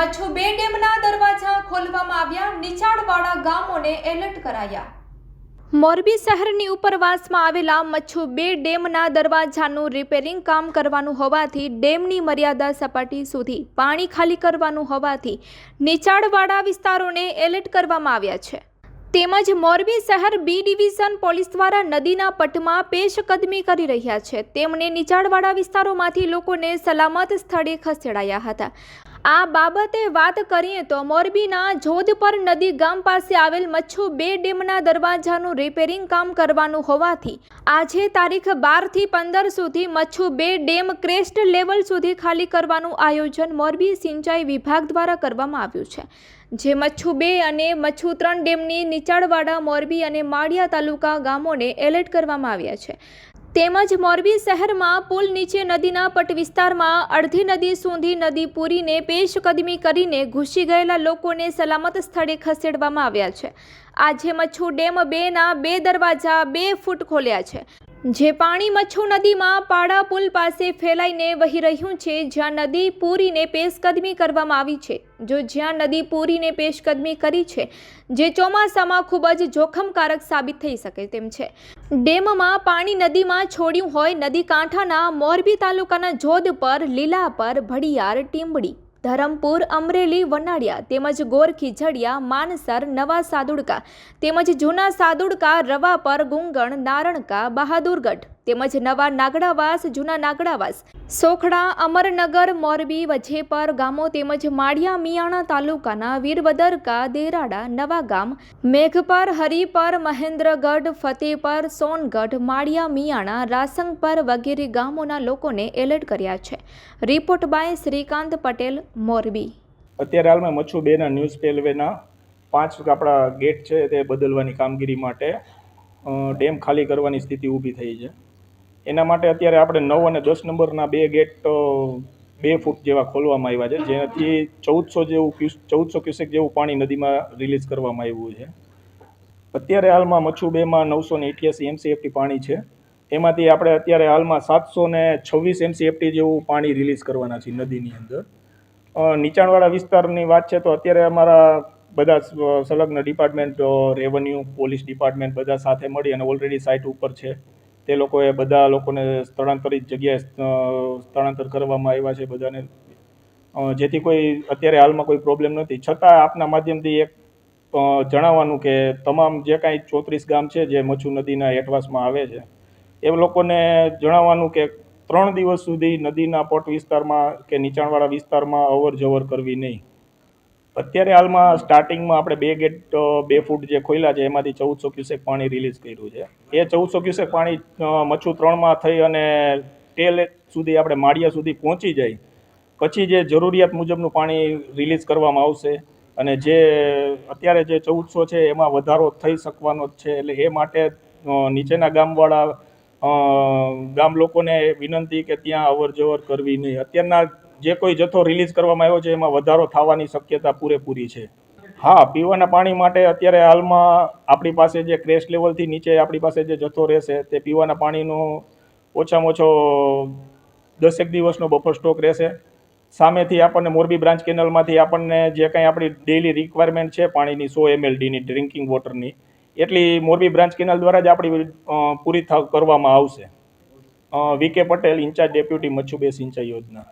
મચ્છુ બે ડેમના દરવાજા ખોલવામાં આવ્યા. નીચાણવાળા ગામોને એલર્ટ કરાયા. મોરબી શહેરની ઉપરવાસમાં આવેલા મચ્છુ બે ડેમના દરવાજાનું રિપેરિંગ કામ કરવાનું હોવાથી ડેમની મર્યાદા સપાટી સુધી પાણી ખાલી કરવાનું હોવાથી નીચાણવાળા વિસ્તારોને એલર્ટ કરવામાં આવ્યા છે. તેમજ મોરબી શહેર બી ડિવિઝન પોલીસ દ્વારા નદીના પટમાં પેશકદમી કરી રહ્યા છે. તેમણે નીચાણવાળા વિસ્તારોમાંથી લોકોને સલામત સ્થળે ખસેડાયા હતા. આ બાબતે વાત કરીએ તો મોરબીના જોધપર નદી ગામ પાસે આવેલ મચ્છુ બે ડેમના દરવાજાનું રિપેરિંગ કામ કરવાનું હોવાથી આજે તારીખ બારથી પંદર સુધી મચ્છુ બે ડેમ ક્રેસ્ટ લેવલ સુધી ખાલી કરવાનું આયોજન મોરબી સિંચાઈ વિભાગ દ્વારા કરવામાં આવ્યું છે. જે મચ્છુ બે અને મચ્છુ ત્રણ ડેમની નીચાણવાડા મોરબી અને માળિયા તાલુકા ગામોને એલર્ટ કરવામાં આવ્યા છે. તેમજ મોરબી શહેરમાં પુલ નીચે નદીના પટ વિસ્તારમાં અડધી નદી સુધી નદી પૂરીને પેશકદમી કરીને ઘૂસી ગયેલા લોકોને સલામત સ્થળે ખસેડવામાં આવ્યા છે. આજે મચ્છુ ડેમ બેના બે દરવાજા બે ફૂટ ખોલ્યા છે. જે પાણી મચ્છુ નદીમાં પાડા પુલ પાસે ફેલાઈને વહી રહ્યું છે, જ્યાં નદી પૂરીને પેશકદમી કરવામાં આવી છે. જો જ્યાં નદી પૂરીને પેશકદમી કરી છે, જે ચોમાસામાં ખૂબ જ જોખમકારક સાબિત થઈ શકે તેમ છે. ડેમમાં પાણી નદીમાં છોડ્યું હોય, નદી કાંઠાના મોરબી તાલુકાના જોધ પર લીલા પર ભડિયાર, ટીંબડી ધરમપુર, અમરેલી, વનાડિયા તેમજ ગોરખી જડિયા માનસર, નવા સાદુડકા તેમજ જૂના સાદુડકા રવાપર ગુંગણ, નારણકા, બહાદુરગઢ. તેમજ નવા નાગડાવાસ, જૂના નાગડાવાસ, સોખડા, અમરનગર, મોરબી, વજેપર ગામો તેમજ માળિયા, મિયાણા તાલુકાના વીરવદરકા દેરાડા નવા ગામ, મેઘપર, હરિપર, મહેન્દ્રગઢ, ફતેપર, સોનગઢ, માળિયા, મિયાણા, રાસંગપર વગેરે ગામોના લોકોને એલર્ટ કર્યા છે. Report by Shrikant Patel, Morbi. અત્યારે હાલમાં મચ્છુ બેના ન્યૂઝ પેલવેના પાંચ આપણા ગેટ છે તે બદલવાની કામગીરી માટે ડેમ ખાલી કરવાની સ્થિતિ ઊભી થઈ છે. એના માટે અત્યારે આપણે નવ અને દસ નંબરના બે ગેટ બે ફૂટ જેવા ખોલવામાં આવ્યા છે, જેનાથી ચૌદસો જેવું ક્યુસ ચૌદસો ક્યુસેક જેવું પાણી નદીમાં રિલીઝ કરવામાં આવ્યું છે. અત્યારે હાલમાં મચ્છુ બેમાં નવસો ને અઠ્યાસી એમસીએફટી પાણી છે. એમાંથી આપણે અત્યારે હાલમાં સાતસો ને છવ્વીસ એમસીએફટી જેવું પાણી રિલીઝ કરવાના છે નદીની અંદર. નીચાણવાળા વિસ્તારની વાત છે તો અત્યારે અમારા બધા સંલગ્ન ડિપાર્ટમેન્ટ રેવન્યુ પોલીસ ડિપાર્ટમેન્ટ બધા સાથે મળી અને ઓલરેડી સાઇટ ઉપર છે. તે લોકોએ બધા લોકોને સ્થળાંતરિત જગ્યાએ સ્થળાંતર કરવામાં આવ્યા છે બધાને. જેથી કોઈ અત્યારે હાલમાં કોઈ પ્રોબ્લેમ નથી. છતાં આપના માધ્યમથી એક જણાવવાનું કે તમામ જે કાંઈ ચોત્રીસ ગામ છે જે મચ્છુ નદીના હેઠવાસમાં આવે છે, એ લોકોને જણાવવાનું કે ત્રણ દિવસ સુધી નદીના પટ વિસ્તારમાં કે નીચાણવાળા વિસ્તારમાં અવર જવર કરવી નહીં. અત્યારે હાલમાં સ્ટાર્ટિંગમાં આપણે બે ગેટ બે ફૂટ જે ખોલ્યા છે, એમાંથી ચૌદસો ક્યુસેક પાણી રિલીઝ કર્યું છે. એ ચૌદસો ક્યુસેક પાણી મચ્છુ ત્રણમાં થઈ અને ટેલ સુધી આપણે માળિયા સુધી પહોંચી જાય. પછી જે જરૂરિયાત મુજબનું પાણી રિલીઝ કરવામાં આવશે અને જે અત્યારે જે ચૌદસો છે, એમાં વધારો થઈ શકવાનો જ છે. એટલે એ માટે નીચેના ગામવાળા ગામ લોકોને વિનંતી કે ત્યાં અવર જવર કરવી નહીં. અત્યારના જે કોઈ જથ્થો રિલીઝ કરવામાં આવ્યો છે, એમાં વધારો થવાની શક્યતા પૂરેપૂરી છે. હા, પીવાના પાણી માટે અત્યારે હાલમાં આપણી પાસે જે ક્રેશ લેવલથી નીચે આપણી પાસે જે જથ્થો રહેશે, તે પીવાના પાણીનો ઓછામાં ઓછો દસેક દિવસનો બફર સ્ટોક રહેશે. સામેથી આપણને મોરબી બ્રાન્ચ કેનલમાંથી આપણને જે કાંઈ આપણી ડેઇલી રિક્વાયરમેન્ટ છે પાણીની, સો એમએલડીની ડ્રિંકિંગ વોટરની એટલી મોરબી બ્રાન્ચ કેનલ દ્વારા જ આપણી પૂરી કરવામાં આવશે. વી કે પટેલ, ઇન્ચાર્જ ડેપ્યુટી મચ્છુબે સિંચાઈ યોજના.